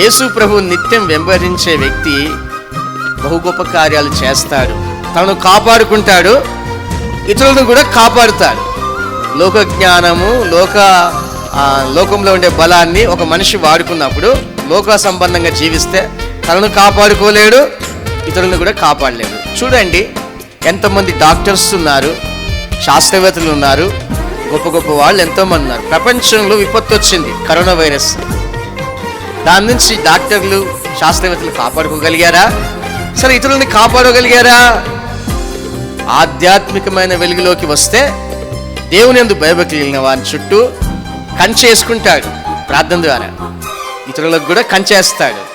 యేసు ప్రభు నిత్యం వెంబడించే వ్యక్తి బహు గొప్ప కార్యాలు చేస్తాడు. తనను కాపాడుకుంటాడు. ఇతరులను కూడా కాపాడుతాడు. లోక జ్ఞానము లోక లోకంలో ఉండే బలాన్ని ఒక మనిషి వాడుకున్నప్పుడు లోక సంబంధంగా జీవిస్తే తనను కాపాడుకోలేడు ఇతరులను కూడా కాపాడలేడు. చూడండి ఎంతమంది డాక్టర్స్ ఉన్నారు శాస్త్రవేత్తలు ఉన్నారు గొప్ప గొప్ప వాళ్ళు ఎంతోమంది ఉన్నారు. ప్రపంచంలో విపత్తు వచ్చింది కరోనా వైరస్. దాని నుంచి డాక్టర్లు శాస్త్రవేత్తలు కాపాడుకోగలిగారా? సరే ఇతరులని కాపాడగలిగారా? ఆధ్యాత్మికమైన వెలుగులోకి వస్తే దేవుని ఎందు భయభక్తి వెళ్ళిన వారి చుట్టూ కంచె వేసుకుంటాడు ప్రార్థన ద్వారా. ఇతరులకు కూడా కంచేస్తాడు.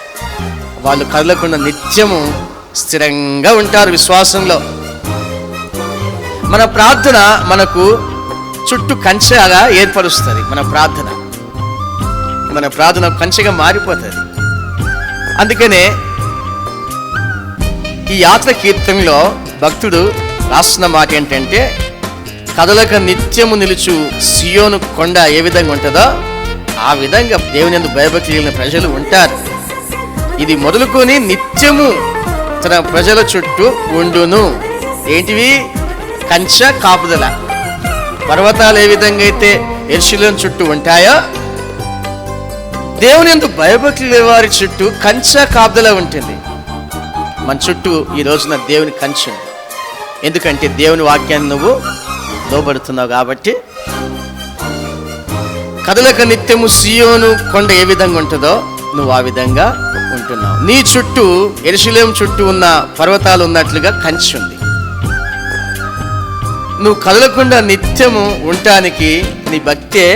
వాళ్ళు కదలకుండా నిత్యము స్థిరంగా ఉంటారు విశ్వాసంలో. మన ప్రార్థన మనకు చుట్టూ కంచెగా ఏర్పరుస్తుంది మన ప్రార్థన. మన ప్రార్థన కంచెగా మారిపోతుంది. అందుకనే ఈ యాత్ర కీర్తనలో భక్తుడు రాస్తున్న మాట ఏంటంటే కదలక నిత్యము నిలుచు సియోను కొండ ఏ విధంగా ఉంటుందో ఆ విధంగా దేవుని యందు భయభక్తి కలిగిన ప్రజలు ఉంటారు. ఇది మొదలుకొని నిత్యము తన ప్రజల చుట్టూ ఉండును. ఏంటివి? కంచ కాపుదల. పర్వతాలు ఏ విధంగా అయితే ఎర్షులం చుట్టూ ఉంటాయో దేవుని ఎందు భయభక్తి వారి చుట్టూ కంచె కాపుదల ఉంటుంది. మన చుట్టూ ఈ రోజున దేవుని కంచె ఉంది. ఎందుకంటే దేవుని వాక్యాన్ని నువ్వు లోబడుతున్నావు కాబట్టి కదలక నిత్యము సియోను కొండ ఏ విధంగా ఉంటుందో నువ్వు ఆ విధంగా ఉంటున్నావు. నీ చుట్టూ ఎరుశలేం చుట్టూ ఉన్న పర్వతాలు ఉన్నట్లుగా కంచి ఉంది. నువ్వు కదలకుండా నిత్యము ఉండటానికి నీ భక్తే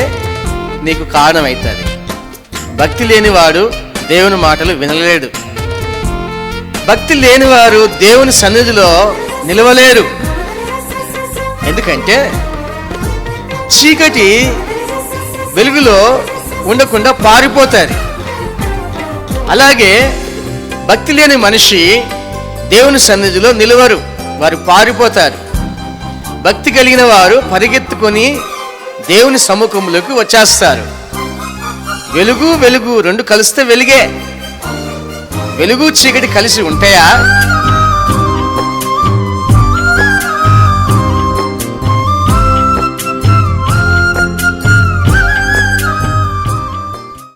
నీకు కారణమవుతుంది భక్తి లేనివాడు దేవుని మాటలు వినలేడు. భక్తి లేనివారు దేవుని సన్నిధిలో నిలవలేరు. ఎందుకంటే చీకటి వెలుగులో ఉండకుండా పారిపోతారు. అలాగే భక్తి లేని మనిషి దేవుని సన్నిధిలో నిలవరు వారు పారిపోతారు. భక్తి కలిగిన వారు పరిగెత్తుకొని దేవుని సముఖంలోకి వచ్చేస్తారు. వెలుగు వెలుగు రెండు కలిస్తే వెలుగే. వెలుగు చీకటి కలిసి ఉంటాయా?